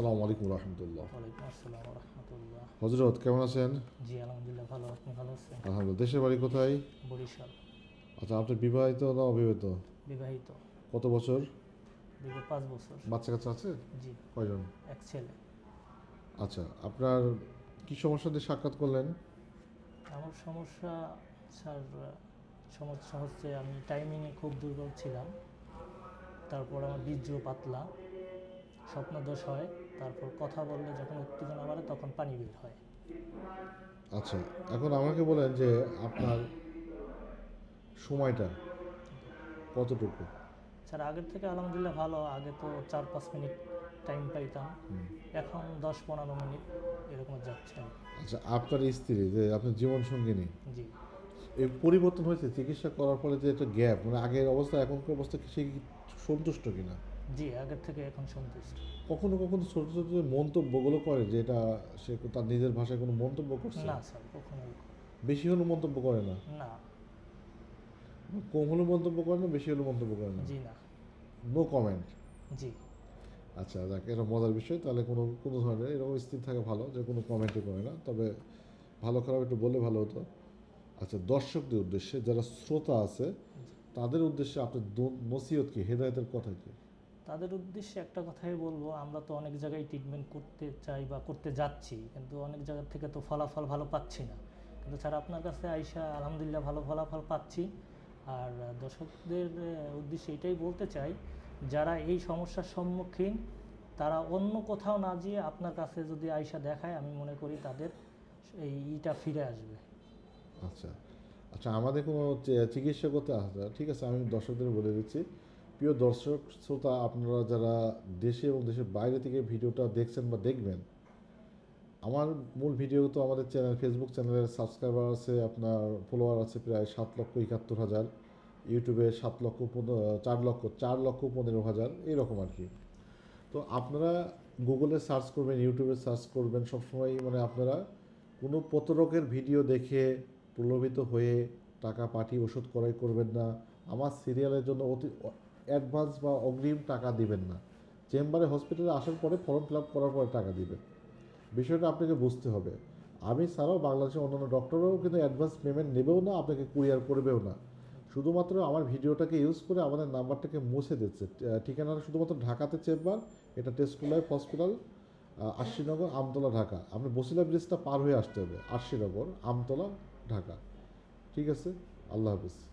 আসসালামু আলাইকুম রহমতুল্লাহ। ওয়ালাইকুম আসসালাম রহমতুল্লাহ। হজরত কেমন আছেন? জি আলহামদুলিল্লাহ ভালো। আপনি ভালো আছেন? আলহামদুলিল্লাহ। দেশের বাড়ি কোথায়? বরিশাল। আচ্ছা আপনি বিবাহিত না অবিবাহিত? বিবাহিত। কত বছর? দীর্ঘ পাঁচ বছর। বাচ্চা কাচ্চা আছে? জি। কয়জন? এক ছেলে। আচ্ছা আপনার কি সমস্যা দিয়ে সাক্ষাৎ করলেন? আমার সমস্যা স্যার সমস্যা হচ্ছে আমি টাইমিংয়ে খুব দুর্বল ছিলাম। তারপর আমার বীর্য পাতলা। স্বপ্নদোষ হয় তারপর কথা বললে যখন উত্তেজনা বাড়ে তখন পানি বের হয়। আচ্ছা এখন আমাকে বলেন যে আপনার সময়টা কতটুকু? স্যার আগের থেকে আলহামদুলিল্লাহ ভালো। আগে তো চার পাঁচ মিনিট টাইম পাইতাম। এখন দশ পনেরো মিনিট এরকম যাচ্ছে আচ্ছা আপনার স্ত্রী যে আপনার জীবন সঙ্গিনী জি। এই পরিবর্তন হয়েছে চিকিৎসা করার ফলে যে একটা গ্যাপ মানে আগের অবস্থা এখনকার অবস্থা সে সন্তুষ্ট কিনা? জি আগের থেকে এখন সন্তুষ্ট। কখনো কখনো ছোট ছোট যে মন্তব্যগুলো করে যে এটা সে তার নিজের ভাষায় কোনো মন্তব্য করছে? না স্যার কখনোই বেশি হলে মন্তব্য করে না? না। কম হলে মন্তব্য করে না বেশি হলে মন্তব্য করে না? জি না। নো কমেন্ট জি। আচ্ছা দেখ এটা মজার বিষয়। তাহলে কোনো কোনো ধরনের এরকম স্থির থাকে ভালো যে কোনো কমেন্টই করে না। তবে ভালো খারাপ একটু বললে ভালো হতো। আচ্ছা দর্শকদের উদ্দেশ্যে যারা শ্রোতা আছে তাদের উদ্দেশ্যে আপনার নসিহত কি? হেদায়তের কথা কি? তাদের উদ্দেশ্যে একটা কথাই বলব, আমরা তো অনেক জায়গায় ট্রিটমেন্ট করতে চাই বা করতে যাচ্ছি, কিন্তু অনেক জায়গা থেকে তো ফলাফল ভালো পাচ্ছি না। কিন্তু স্যার, আপনার কাছে আইসা আলহামদুলিল্লাহ ভালো ফলাফল পাচ্ছি। আর দর্শকদের উদ্দেশ্যে এটাই বলতে চাই, যারা এই সমস্যার সম্মুখীন, তারা অন্য কোথাও না গিয়ে আপনার কাছে যদি আইসা দেখায়, আমি মনে করি তাদের এই ইটা ফিরে আসবে। আচ্ছা। আচ্ছা আমাদের কোনো চিকিৎসা করতে আসা ঠিক আছে, আমি দর্শকদের বলে দিচ্ছি। প্রিয় দর্শক, শ্রোতা, আপনারা যারা দেশে এবং দেশের বাইরে থেকে ভিডিওটা দেখছেন বা দেখবেন, আমার মূল ভিডিও তো আমাদের চ্যানেল ফেসবুক চ্যানেলের সাবস্ক্রাইবার আছে, আপনার ফলোয়ার আছে প্রায় সাত লক্ষ একাত্তর হাজার ইউটিউবে সাত লক্ষ পনেরো, চার লক্ষ চার লক্ষ পনেরো হাজার এইরকম আর কি। তো আপনারা গুগলে সার্চ করবেন ইউটিউবে সার্চ করবেন সবসময় মানে আপনারা কোনো প্রতারকের ভিডিও দেখে প্রলোভিত হয়ে টাকা পাঠিয়ে ওষুধ ক্রয় করবেন না। আমার সিরিয়ালের জন্য অতি অ্যাডভান্স বা অগ্রিম টাকা দিবেন না। চেম্বারে হসপিটালে আসার পরে ফর্ম ফিল আপ করার পরে টাকা দিবেন। বিষয়টা আপনাকে বুঝতে হবে। আমি ছাড়াও বাংলাদেশের অন্যান্য ডক্টররাও কিন্তু অ্যাডভান্স পেমেন্ট নেবেও না, আপনাকে কুরিয়ার করবেও না। শুধুমাত্র আমার ভিডিওটাকে ইউজ করে আমাদের নাম্বারটাকে মুছে দিচ্ছে। ঠিকানাটা শুধুমাত্র ঢাকাতে চেম্বার, এটা টেস্ট হসপিটাল আশিনগর, আমতলা, ঢাকা। আপনি বসিলা ব্রিজটা পার হয়ে আসতে হবে। আশিনগর, আমতলা, ঢাকা। ঠিক আছে? আল্লাহ হাফিজ।